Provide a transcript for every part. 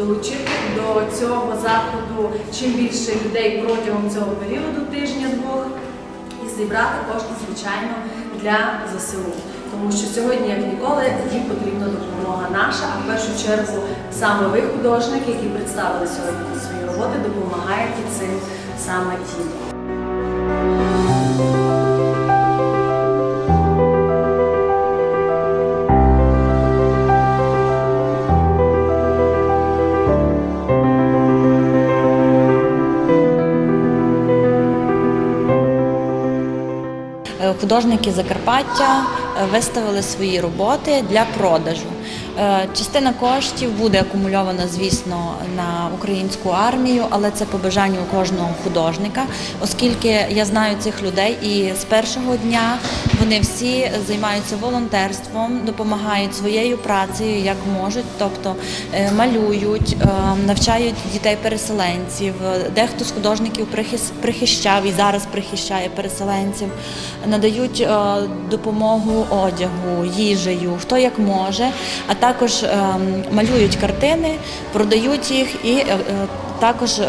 долучити до цього заходу чим більше людей протягом цього періоду тижня-двох і зібрати кошти, звичайно, для ЗСУ. Тому що сьогодні, як ніколи, їм потрібна допомога наша, а в першу чергу саме ви, художники, які представили сьогодні свої роботи, допомагаєте цим саме їм. Художники Закарпаття е, виставили свої роботи для продажу. Е, Частина коштів буде акумульована, звісно, на українську армію, але це по бажанню кожного художника, оскільки я знаю цих людей, і з першого дня вони всі займаються волонтерством, допомагають своєю працею як можуть, тобто е, малюють, е, навчають дітей-переселенців. Дехто з художників прихищав і зараз прихищає переселенців, надають допомогу одягу, їжею, хто як може, а також е, малюють картини, продають їх і е, е, також е,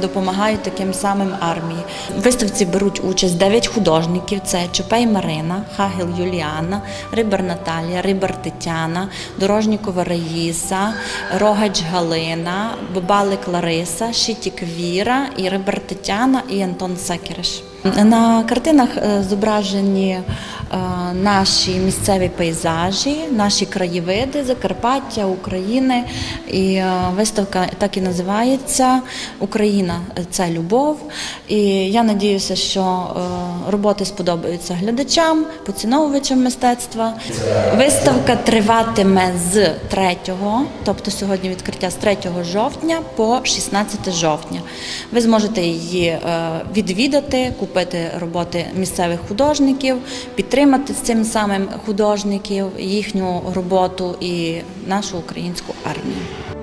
допомагають таким самим армії. В виставці беруть участь 9 художників: це Чопей Марина, Хагел Юліана, Рибар Наталія, Рибар Тетяна, Дорожнікова Раїса, Рогач Галина, Бабалик Лариса, Шитік Віра, і Рибар Тетяна і Антон Секереш. На картинах е, зображені е, наші місцеві пейзажі, наші краєвиди Закарпаття, України. І виставка так і називається Україна це любов. І я надіюся, що е, роботи сподобаються глядачам, поціновувачам мистецтва. Виставка триватиме з 3, тобто сьогодні відкриття з 3 жовтня по 16 жовтня. Ви зможете її е, відвідати, купити роботи місцевих художників, підтримати цим самим художників, їхню роботу і нашу українську армію.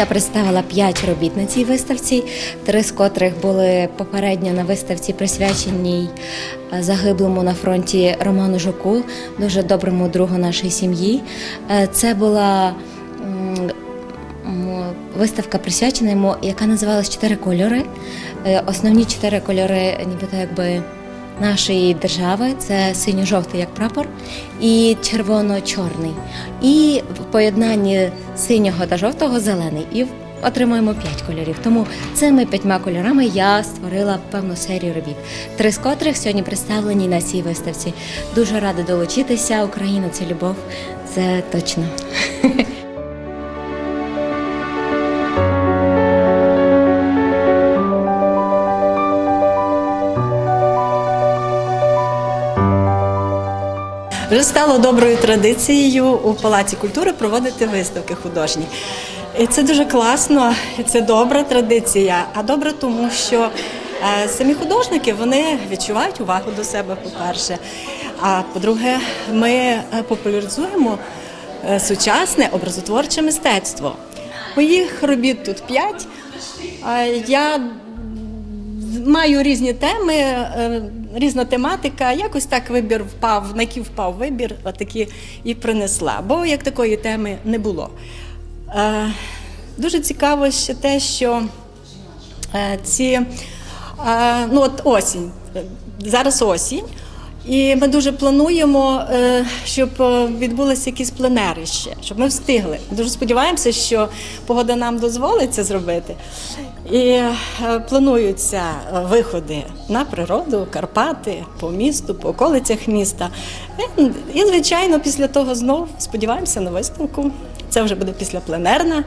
Я представила п'ять робіт на цій виставці, три з котрих були попередньо на виставці присвяченій е, загиблому на фронті Роману Жуку, дуже доброму другу нашої сім'ї. Е, Це була виставка присвячена йому, яка називалась Чотири кольори. Е, Основні чотири кольори, нібито якби. Нашої держави це синьо-жовтий як прапор і червоно-чорний. І в поєднанні синього та жовтого зелений. І отримуємо п'ять кольорів. Тому цими п'ятьма кольорами я створила певну серію робіт, три з котрих сьогодні представлені на цій виставці. Дуже рада долучитися. Україна це любов, це точно. Вже стало доброю традицією у Палаці культури проводити виставки художні. І це дуже класно, і це добра традиція. А добре, тому що е, самі художники вони відчувають увагу до себе, по-перше. А по-друге, ми е, популяризуємо е, сучасне образотворче мистецтво. Моїх робіт тут п'ять. Я маю різні теми, е, різна тематика. Якось так вибір впав, на який впав вибір, отакі і принесла. Бо як такої теми не було. Е, Дуже цікаво ще те, що е, ці ну от осінь. Зараз осінь. І ми дуже плануємо, е, щоб е, відбулися якісь пленери ще, щоб ми встигли. Дуже сподіваємося, що погода нам дозволить це зробити. І е, плануються виходи на природу, Карпати, по місту, по околицях міста. І, звичайно, після того знов сподіваємося на виставку. Це вже буде після пленерна.